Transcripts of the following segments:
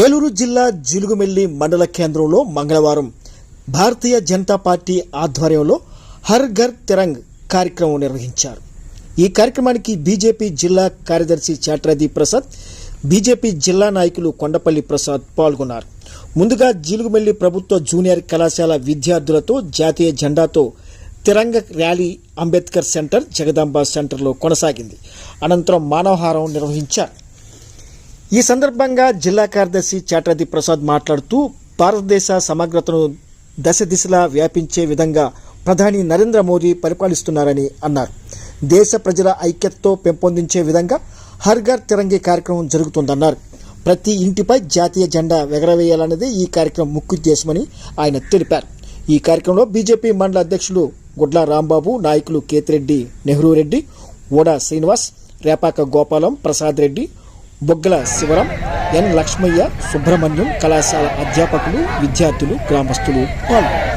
ఏలూరు జిల్లా జిలుగుమెల్లి మండల కేంద్రంలో మంగళవారం భారతీయ జనతా పార్టీ ఆధ్వర్యంలో హర్ ఘర్ తిరంగ్ కార్యక్రమం నిర్వహించారు. ఈ కార్యక్రమానికి బీజేపీ జిల్లా కార్యదర్శి చాట్రాది ప్రసాద్ బీజేపీ జిల్లా నాయకులు కొండపల్లి ప్రసాద్ పాల్గొన్నారు. ముందుగా జీలుగుమెల్లి ప్రభుత్వ జూనియర్ కళాశాల విద్యార్థులతో జాతీయ జెండాతో తిరంగ ర్యాలీ అంబేద్కర్ సెంటర్ జగదాంబ సెంటర్లో కొనసాగింది. అనంతరం మానవహారం నిర్వహించారు. ఈ సందర్భంగా జిల్లా కార్యదర్శి చాట్రది ప్రసాద్ మాట్లాడుతూ భారతదేశ సమగ్రతను దశ దిశలా వ్యాపించే విధంగా ప్రధాని నరేంద్ర మోదీ పరిపాలిస్తున్నారని అన్నారు. దేశ ప్రజల ఐక్యతతో పెంపొందించే విధంగా హర్ ఘర్ తిరంగి కార్యక్రమం జరుగుతుందన్నారు. ప్రతి ఇంటిపై జాతీయ జెండా ఎగరవేయాలన్నదే ఈ కార్యక్రమం ముఖ్యోద్దేశమని ఆయన తెలిపారు. ఈ కార్యక్రమంలో బీజేపీ మండల అధ్యక్షులు గుడ్ల రాంబాబు నాయకులు కేతిరెడ్డి నెహ్రూ రెడ్డి ఓడా శ్రీనివాస్ రేపాక గోపాలం ప్రసాద్ రెడ్డి బొగ్గల శివరం ఎన్ లక్ష్మయ్య సుబ్రహ్మణ్యం కళాశాల అధ్యాపకులు విద్యార్థులు గ్రామస్తులు పాల్గొన్నారు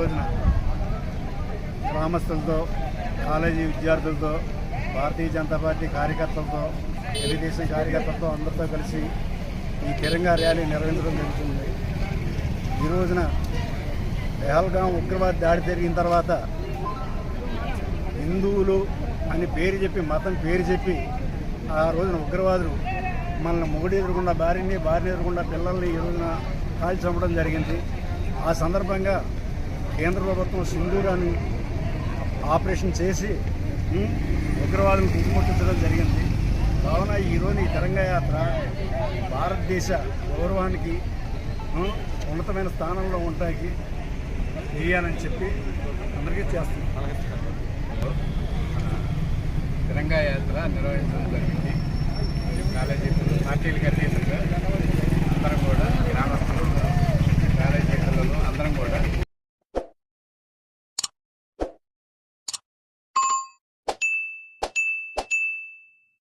రోజున గ్రామస్తులతో కాలేజీ విద్యార్థులతో భారతీయ జనతా పార్టీ కార్యకర్తలతో తెలుగుదేశం కార్యకర్తలతో అందరితో కలిసి ఈ తిరంగా ర్యాలీ నిర్వహించడం జరుగుతుంది. ఈ రోజున పెహల్గాం ఉగ్రవాద దాడి జరిగిన తర్వాత హిందువులు అని పేరు చెప్పి మతం పేరు చెప్పి ఆ రోజున ఉగ్రవాదులు మనల్ని మొగుడు ఎదురుకుండా భార్యని భార్య ఎదురుకుండా పిల్లల్ని ఈ రోజున కాల్చి చంపడం జరిగింది. ఆ సందర్భంగా కేంద్ర ప్రభుత్వం సింధూరాన్ని ఆపరేషన్ చేసి ఉం, ఉగ్రవాదులను తుదిముట్టించడం జరిగింది. కావున ఈరోజు ఈ తెలంగాణ యాత్ర భారతదేశ గౌరవానికి ఉన్నతమైన స్థానంలో ఉంటాయి చేయాలని చెప్పి అందరికీ చేస్తుంది తెలంగాణ యాత్ర నిర్వహించడం జరిగింది. కాలేజీ పార్టీలకు అతీతంగా